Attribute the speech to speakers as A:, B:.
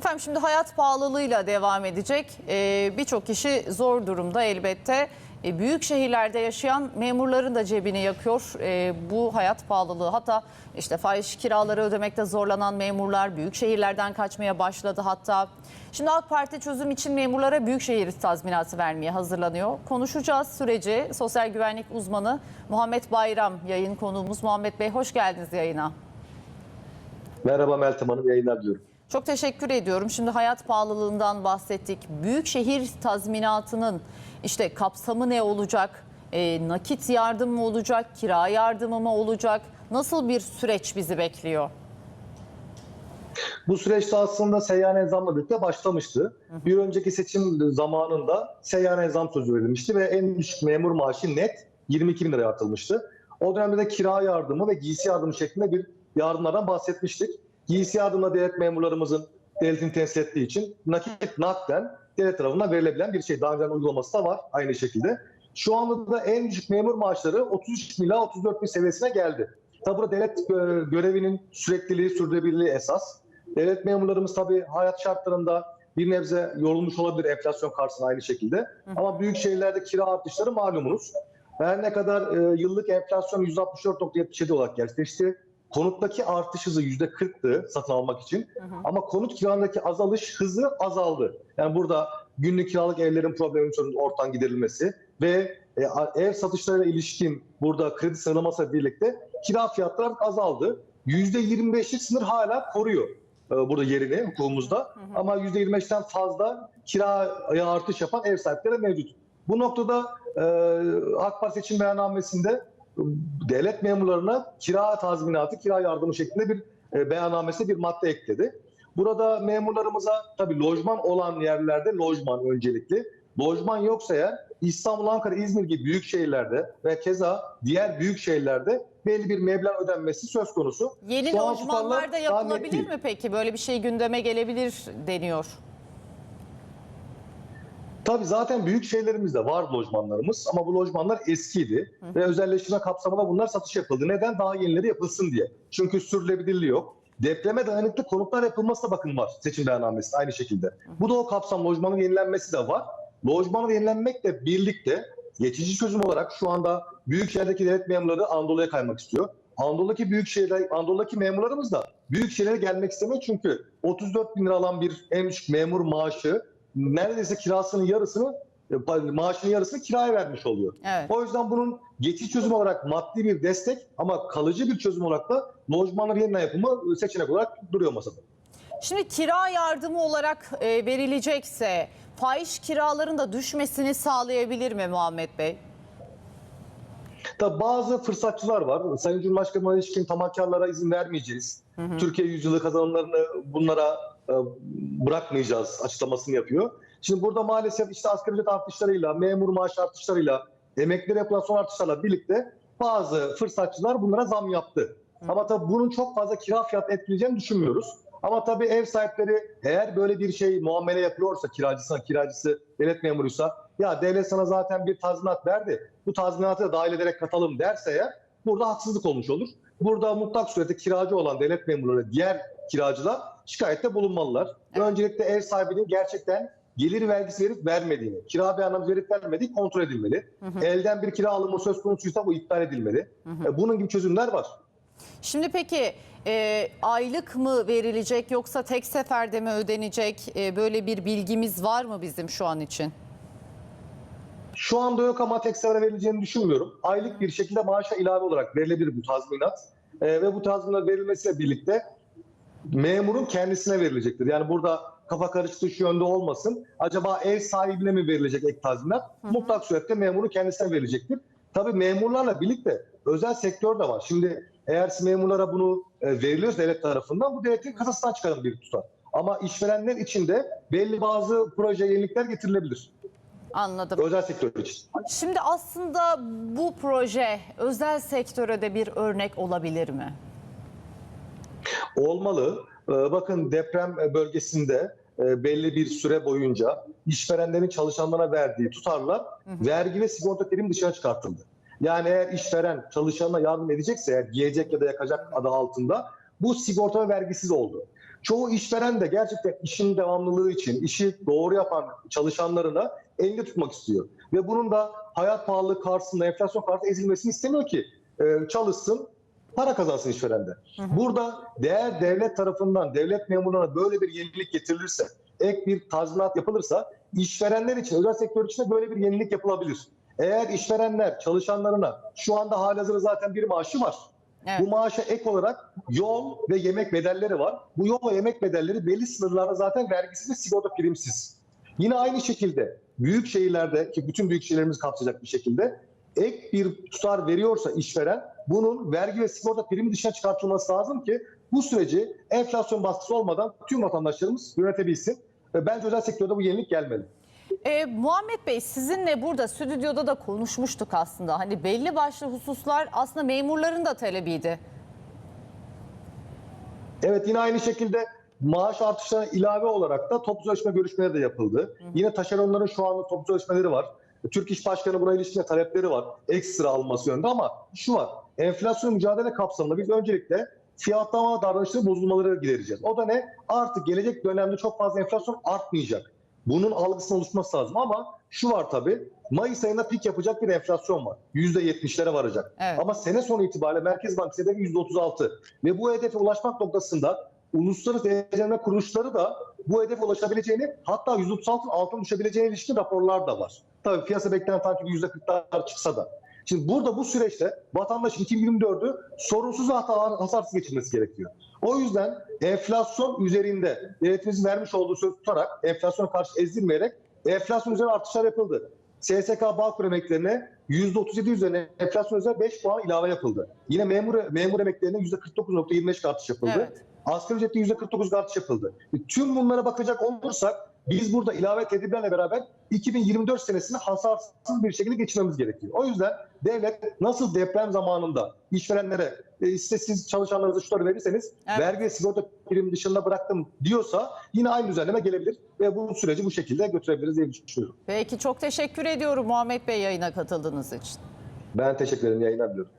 A: Efendim şimdi hayat pahalılığıyla devam edecek. Ee, Birçok kişi zor durumda elbette. Ee, büyük şehirlerde yaşayan memurların da cebini yakıyor ee, bu hayat pahalılığı. Hatta işte fahiş kiraları ödemekte zorlanan memurlar büyük şehirlerden kaçmaya başladı hatta. Şimdi AK Parti çözüm için memurlara büyük şehir tazminatı vermeye hazırlanıyor. Konuşacağız süreci. Sosyal güvenlik uzmanı Muhammed Bayram yayın konuğumuz. Muhammed Bey hoş geldiniz yayına.
B: Merhaba Meltem Hanım, yayınlar diyorum.
A: Çok teşekkür ediyorum. Şimdi hayat pahalılığından bahsettik. Büyükşehir tazminatının işte kapsamı ne olacak? Ee, nakit yardım mı olacak? Kira yardımı mı olacak? Nasıl bir süreç bizi bekliyor?
B: Bu süreçte aslında seyyane zamla birlikte başlamıştı. Bir önceki seçim zamanında seyyane zam sözü verilmişti ve en düşük memur maaşı net 22 bin liraya atılmıştı. O dönemde de kira yardımı ve giysi yardımı şeklinde bir yardımlardan bahsetmiştik. Giysi yardımına devlet memurlarımızın devletin temsil ettiği için nakit nakden devlet tarafından verilebilen bir şey. Daha önceden uygulaması da var aynı şekilde. Şu anda da en düşük memur maaşları 33 bin ila 34 bin seviyesine geldi. Tabi burada devlet gö- görevinin sürekliliği, sürdürülebilirliği esas. Devlet memurlarımız tabii hayat şartlarında bir nebze yorulmuş olabilir enflasyon karşısında aynı şekilde. Ama büyük şehirlerde kira artışları malumunuz. Her ne kadar e, yıllık enflasyon %64.77 olarak gerçekleşti. Konuttaki artış hızı %40'tı satın almak için. Ama konut kiralarındaki azalış hızı azaldı. Yani burada günlük kiralık evlerin probleminin ortadan giderilmesi ve e, ev satışlarıyla ilişkin burada kredi sınırlaması birlikte kira fiyatları azaldı. %25'lik sınır hala koruyor e, burada yerini hukukumuzda. Ama %25'ten fazla kiraya artış yapan ev sahipleri mevcut. Bu noktada e, AK Parti seçim beyannamesinde e, devlet memurlarına kira tazminatı, kira yardımı şeklinde bir e, beyannamesine bir madde ekledi. Burada memurlarımıza tabii lojman olan yerlerde lojman öncelikli. Lojman yoksa eğer İstanbul, Ankara, İzmir gibi büyük şehirlerde ve keza diğer büyük şehirlerde belli bir meblağ ödenmesi söz konusu.
A: Yeni
B: Şu an
A: lojmanlar
B: tutarlar
A: da
B: daha net
A: yapılabilir mi peki? Böyle bir şey gündeme gelebilir deniyor.
B: Tabii zaten büyük şehirlerimizde var lojmanlarımız ama bu lojmanlar eskiydi ve özelleştirme kapsamında bunlar satış yapıldı. Neden? Daha yenileri yapılsın diye. Çünkü sürülebilirliği yok. Depreme dayanıklı konutlar yapılması da bakın var seçim beyannamesi aynı şekilde. Bu da o kapsam lojmanın yenilenmesi de var. Lojmanın yenilenmekle birlikte geçici çözüm olarak şu anda büyük şehirdeki devlet memurları Anadolu'ya kaymak istiyor. Anadolu'daki büyük şehirler, Anadolu'daki memurlarımız da büyük şehirlere gelmek istemiyor çünkü 34 bin lira alan bir en düşük memur maaşı neredeyse kirasının yarısını e, maaşının yarısını kiraya vermiş oluyor.
A: Evet.
B: O yüzden bunun geçici çözüm olarak maddi bir destek ama kalıcı bir çözüm olarak da lojmanların yeniden yapımı seçenek olarak duruyor masada.
A: Şimdi kira yardımı olarak e, verilecekse fahiş kiraların da düşmesini sağlayabilir mi Muhammed Bey?
B: Tabii bazı fırsatçılar var. Sayın Cumhurbaşkanı'na ilişkin tamahkarlara izin vermeyeceğiz. Türkiye yüzyılı kazanımlarını bunlara e, bırakmayacağız açıklamasını yapıyor. Şimdi burada maalesef işte asgari ücret artışlarıyla, memur maaş artışlarıyla, emeklilere yapılan son artışlarla birlikte bazı fırsatçılar bunlara zam yaptı. Ama tabii bunun çok fazla kira fiyatı etkileyeceğini düşünmüyoruz. Ama tabii ev sahipleri eğer böyle bir şey muamele yapıyorsa kiracısına, kiracısı devlet memuruysa ya devlet sana zaten bir tazminat verdi. Bu tazminatı da dahil ederek katalım derse eğer burada haksızlık olmuş olur. Burada mutlak surette kiracı olan devlet memurları diğer kiracılar şikayette bulunmalılar.
A: Evet.
B: Öncelikle ev sahibinin gerçekten gelir vergisi verip vermediğini, kira beyannamesi verip vermediği kontrol edilmeli. Elden bir kira alımı söz konusuysa bu iptal edilmeli. E, Bunun gibi çözümler var.
A: Şimdi peki e, aylık mı verilecek yoksa tek seferde mi ödenecek? E, böyle bir bilgimiz var mı bizim şu an için?
B: Şu anda yok ama tek sefere verileceğini düşünmüyorum. Aylık bir şekilde maaşa ilave olarak verilebilir bu tazminat. Ee, ve bu tazminat verilmesiyle birlikte memurun kendisine verilecektir. Yani burada kafa karıştığı şu yönde olmasın. Acaba ev sahibine mi verilecek ek tazminat? Mutlak surette memurun kendisine verilecektir. Tabii memurlarla birlikte özel sektör de var. Şimdi eğer memurlara bunu e, veriliyorsa devlet tarafından bu devletin kasasından çıkarın bir tutar. Ama işverenler için de belli bazı proje yenilikler getirilebilir.
A: Anladım.
B: Özel sektör için.
A: Şimdi aslında bu proje özel sektöre de bir örnek olabilir mi?
B: Olmalı. Ee, Bakın deprem bölgesinde e, belli bir süre boyunca işverenlerin çalışanlarına verdiği tutarlar vergi ve sigorta primi dışına çıkartıldı. Yani eğer işveren çalışanına yardım edecekse eğer giyecek ya da yakacak adı altında bu sigorta ve vergisiz oldu. Çoğu işveren de gerçekten işin devamlılığı için, işi doğru yapan çalışanlarına elinde tutmak istiyor. Ve bunun da hayat pahalılığı karşısında, enflasyon karşısında ezilmesini istemiyor ki e, çalışsın, para kazansın işverende. Burada değer devlet tarafından, devlet memurlarına böyle bir yenilik getirilirse, ek bir tazminat yapılırsa, işverenler için, özel sektör için de böyle bir yenilik yapılabilir. Eğer işverenler çalışanlarına şu anda halihazırda zaten bir maaşı var.
A: Evet.
B: Bu maaşa ek olarak yol ve yemek bedelleri var. Bu yol ve yemek bedelleri belli sınırlarda zaten vergisiz ve sigorta primsiz. Yine aynı şekilde büyük şehirlerde ki bütün büyük şehirlerimiz kapsayacak bir şekilde ek bir tutar veriyorsa işveren bunun vergi ve sigorta primi dışına çıkartılması lazım ki bu süreci enflasyon baskısı olmadan tüm vatandaşlarımız yönetebilsin. Bence özel sektörde bu yenilik gelmeli.
A: E, Muhammed Bey sizinle burada stüdyoda da konuşmuştuk aslında. Hani belli başlı hususlar aslında memurların da talebiydi.
B: Evet yine aynı şekilde maaş artışlarına ilave olarak da toplu sözleşme görüşmeleri de yapıldı. Yine taşeronların şu anda toplu sözleşmeleri var. Türk İş Başkanı buna ilişkin talepleri var. Ekstra alması yönünde ama şu var. Enflasyon mücadele kapsamında biz öncelikle fiyatlama davranışları bozulmaları gidereceğiz. O da ne? Artık gelecek dönemde çok fazla enflasyon artmayacak. Bunun algısının oluşması lazım ama şu var tabii. Mayıs ayında pik yapacak bir enflasyon var. %70'lere varacak.
A: Evet.
B: Ama sene sonu itibariyle Merkez Bankası hedefi %36. Ve bu hedefe ulaşmak noktasında uluslararası değerlendirme kuruluşları da bu hedefe ulaşabileceğini hatta %36'ın altına düşebileceğine ilişkin raporlar da var. Tabii piyasa beklenen takibi %40'lar çıksa da. Şimdi burada bu süreçte vatandaş 2024'ü sorunsuz ve hata- hasarsız geçirmesi gerekiyor. O yüzden enflasyon üzerinde devletimizin vermiş olduğu söz tutarak enflasyona karşı ezilmeyerek enflasyon üzerine artışlar yapıldı. SSK Bağkur emeklerine %37 üzerine enflasyon üzerine 5 puan ilave yapıldı. Yine memur memur emeklerine %49.25 artış yapıldı.
A: Evet.
B: Asgari ücrette %49 artış yapıldı. E, Tüm bunlara bakacak olursak biz burada ilave tedbirlerle beraber 2024 senesini hasarsız bir şekilde geçirmemiz gerekiyor. O yüzden devlet nasıl deprem zamanında işverenlere e, işte siz çalışanlarınıza şunları verirseniz
A: Evet.
B: vergi ve sigorta primi dışında bıraktım diyorsa yine aynı düzenleme gelebilir ve bu süreci bu şekilde götürebiliriz diye düşünüyorum.
A: Peki çok teşekkür ediyorum Muhammed Bey yayına katıldığınız için.
B: Ben teşekkür ederim. Yayınlar diliyorum.